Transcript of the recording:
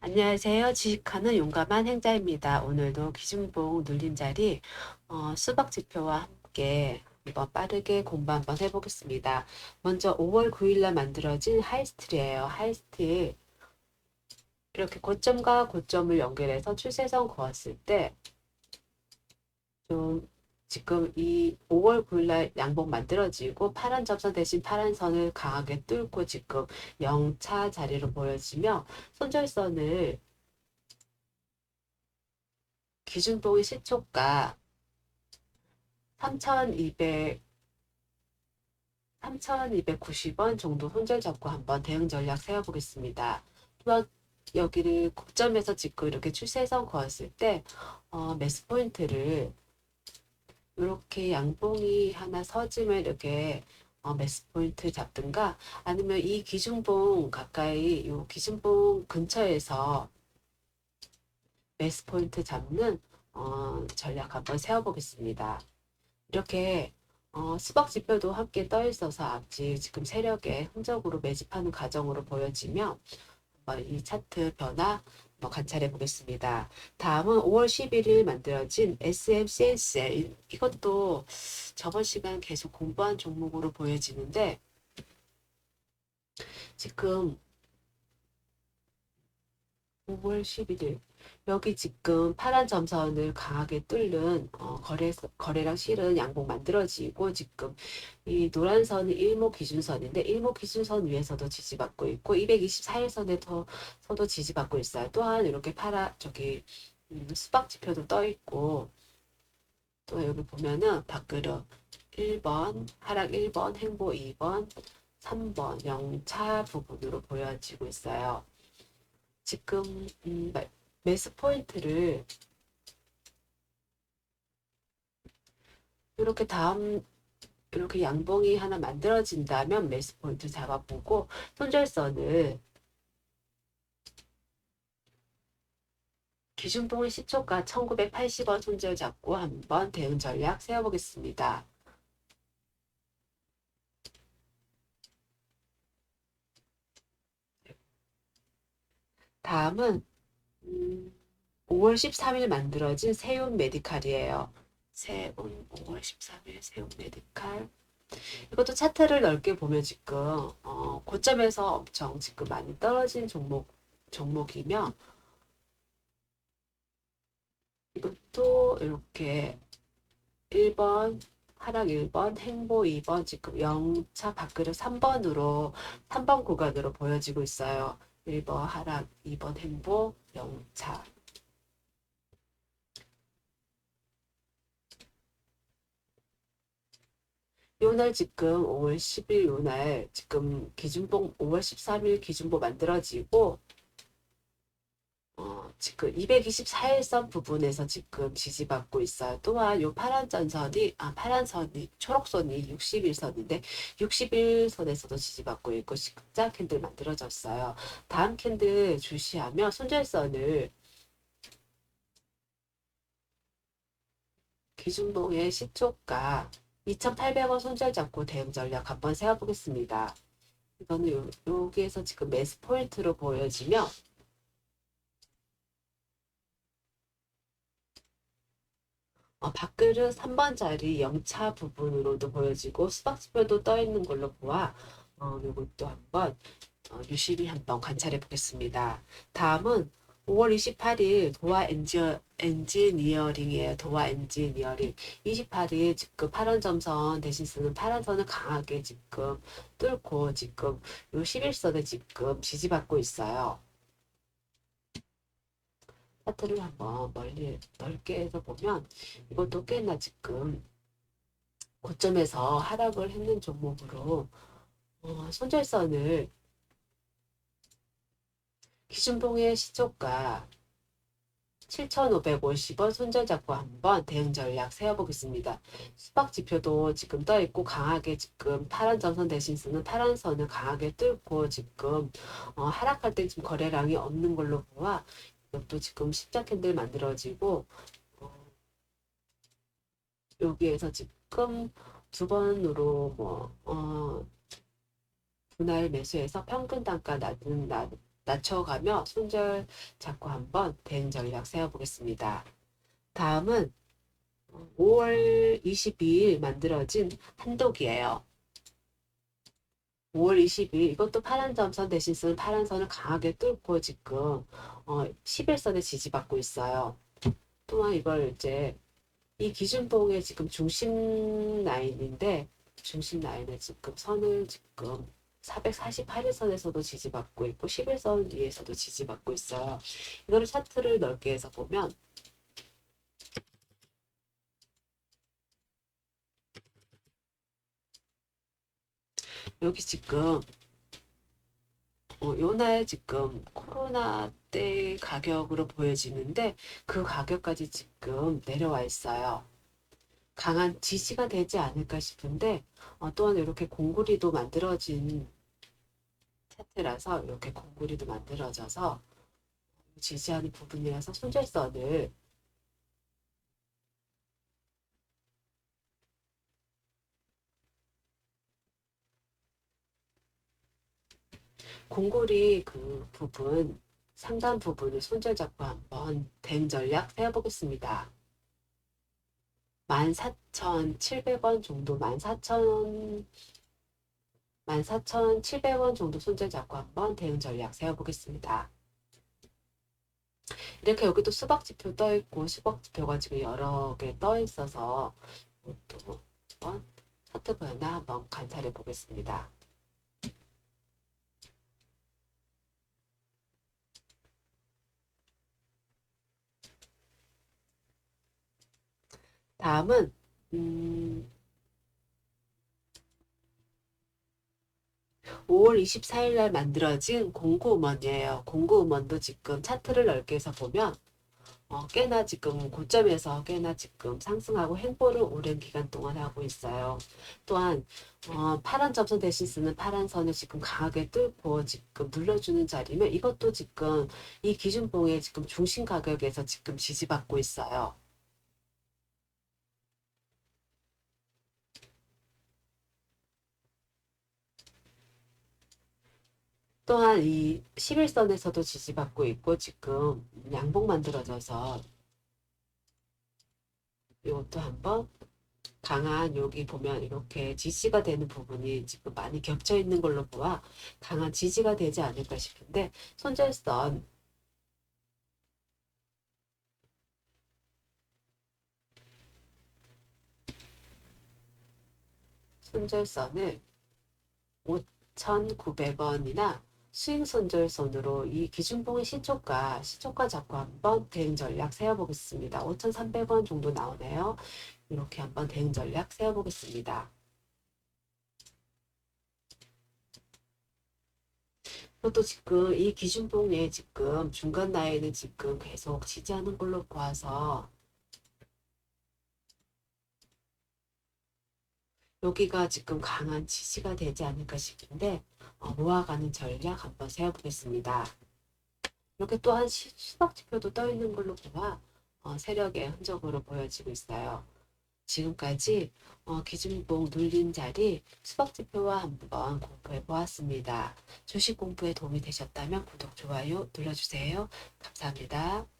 안녕하세요. 지식하는 용감한 행자입니다. 오늘도 기준봉 눌린 자리 어, 수박 지표와 함께 한번 빠르게 공부 한번 해보겠습니다. 먼저 5월 9일날 만들어진 하이스트리예요. 하이스트 이렇게 고점과 고점을 연결해서 추세선 그었을 때 좀 지금 이 5월 9일날 양봉 만들어지고 파란 점선 대신 파란 선을 강하게 뚫고 지금 0차 자리로 보여지며 손절선을 기준봉의 시초가 3,200 3,290원 정도 손절 잡고 한번 대응 전략 세워보겠습니다. 또한 여기를 고점에서 짚고 이렇게 추세선 그었을 때 어, 매수 포인트를 이렇게 양봉이 하나 서지면 이렇게 어, 매수 포인트 잡든가 아니면 이 기준봉 가까이 요 기준봉 근처에서 매수 포인트 잡는 어, 전략 한번 세워보겠습니다. 이렇게 어, 수박 지표도 함께 떠 있어서 아직 지금 세력의 흔적으로 매집하는 과정으로 보여지며 이 차트 변화 관찰해 보겠습니다. 다음은 5월 11일 만들어진 SMCSL 이것도 저번 시간 계속 공부한 종목으로 보여지는데 지금 5월 11일 여기 지금 파란 점선을 강하게 뚫는 어, 거래 거래량 실은 양봉 만들어지고 지금 이 노란 선은 일목 기준선인데 일목 기준선 위에서도 지지받고 있고 224일선에도 서도 지지받고 있어요. 또한 이렇게 파라 저기 음, 수박 지표도 떠 있고 또 여기 보면은 밖으로 1번 하락 1번 행보 2번 3번 영차 부분으로 보여지고 있어요. 지금 음, 매수 포인트를 이렇게 다음 이렇게 양봉이 하나 만들어진다면 매수 포인트 잡아보고 손절선을 기준봉의 시초가 1980원 손절 잡고 한번 대응 전략 세워보겠습니다. 다음은 음, 5월 13일 만들어진 세운 메디칼이에요. 세운 5월 13일 세운 메디칼. 이것도 차트를 넓게 보면 지금 어, 고점에서 엄청 지금 많이 떨어진 종목 종목이며 이것도 이렇게 1번 하락 1번, 행보 2번, 지금 0차 밖으로 3번으로 3번 구간으로 보여지고 있어요. 1번 하락, 2번 행보, 0차. 요날 지금 5월 10일 요날 지금 기준봉 5월 13일 기준보 만들어지고 어, 지금 224일선 부분에서 지금 지지받고 있어요. 또한 요 파란 전선이 아 파란 선이 초록선이 61선인데 61선에서도 지지받고 있고 십자 캔들 만들어졌어요. 다음 캔들 주시하며 손절선을 기준봉의 시초가 2,800원 손절 잡고 대응 전략 한번 세워보겠습니다. 이거는 요, 여기에서 지금 매수 포인트로 보여지며 어, 밥그릇 3번 자리 영차 부분으로도 보여지고 수박지표도 떠 있는 걸로 보아 어, 이것도 한번 어, 유심히 한번 관찰해 보겠습니다. 다음은 5월 28일 도화 엔지, 엔지니어링이에요. 도화 엔지니어링. 28일 지금 파란 점선 대신 쓰는 파란 선을 강하게 지금 뚫고 지금 요 11선에 지금 지지받고 있어요. 차트를 한번 멀리 넓게 해서 보면 이것도 꽤나 지금 고점에서 하락을 했는 종목으로 어, 손절선을 기준봉의 시초가 7,550원 손절 잡고 한번 대응 전략 세워보겠습니다. 수박 지표도 지금 떠 있고 강하게 지금 파란 점선 대신 쓰는 파란 선을 강하게 뚫고 지금 어, 하락할 때 지금 거래량이 없는 걸로 보아 이것도 지금 십자 캔들 만들어지고 어, 여기에서 지금 두 번으로 뭐 어, 분할 매수해서 평균 단가 낮은 낮 낮춰가며 손절 잡고 한번 대응 전략 세워보겠습니다. 다음은 5월 22일 만들어진 한독이에요. 5월 22일 이것도 파란 점선 대신 쓰는 파란 선을 강하게 뚫고 지금 어, 11선에 지지받고 있어요. 또한 이걸 이제 이 기준봉의 지금 중심 라인인데 중심 라인을 지금 선을 지금 448일선에서도 지지받고 있고 11선 위에서도 지지받고 있어요. 이거를 차트를 넓게 해서 보면 여기 지금 어, 요날 지금 코로나 때 가격으로 보여지는데 그 가격까지 지금 내려와 있어요. 강한 지지가 되지 않을까 싶은데 어, 또한 이렇게 공구리도 만들어진 차트라서 이렇게 공구리도 만들어져서 지지하는 부분이라서 손절선을 공구리 그 부분 상단 부분을 손절 잡고 한번 대응 전략 세워보겠습니다. 14,700원 정도, 14,000 14,700원 정도 손절 잡고 한번 대응 전략 세워보겠습니다. 이렇게 여기도 수박 지표 떠 있고 수박 지표가 지금 여러 개 떠 있어서 또 한번 차트 변화 한번 관찰해 보겠습니다. 다음은 음, 5월 24일 날 만들어진 공구음원이에요. 공구음원도 지금 차트를 넓게 해서 보면 어, 꽤나 지금 고점에서 꽤나 지금 상승하고 행보를 오랜 기간 동안 하고 있어요. 또한 어, 파란 점선 대신 쓰는 파란 선을 지금 강하게 뚫고 지금 눌러주는 자리면 이것도 지금 이 기준봉의 지금 중심 가격에서 지금 지지받고 있어요. 또한 이 11선에서도 지지받고 있고 지금 양봉 만들어져서 이것도 한번 강한 여기 보면 이렇게 지지가 되는 부분이 지금 많이 겹쳐 있는 걸로 보아 강한 지지가 되지 않을까 싶은데 손절선. 손절선을 5,900원이나 수익 손절선으로 이 기준봉의 시초가, 시초가 잡고 한번 대응 전략 세워보겠습니다. 5,300원 정도 나오네요. 이렇게 한번 대응 전략 세워보겠습니다. 또 지금 이 기준봉에 지금 중간 라인은 지금 계속 지지하는 걸로 보아서 여기가 지금 강한 지지가 되지 않을까 싶은데 어, 모아가는 전략 한번 세워보겠습니다. 이렇게 또한 수박 지표도 떠 있는 걸로 보아 어, 세력의 흔적으로 보여지고 있어요. 지금까지 어, 기준봉 눌린 자리 수박 지표와 한번 공부해 보았습니다. 주식 공부에 도움이 되셨다면 구독, 좋아요 눌러주세요. 감사합니다.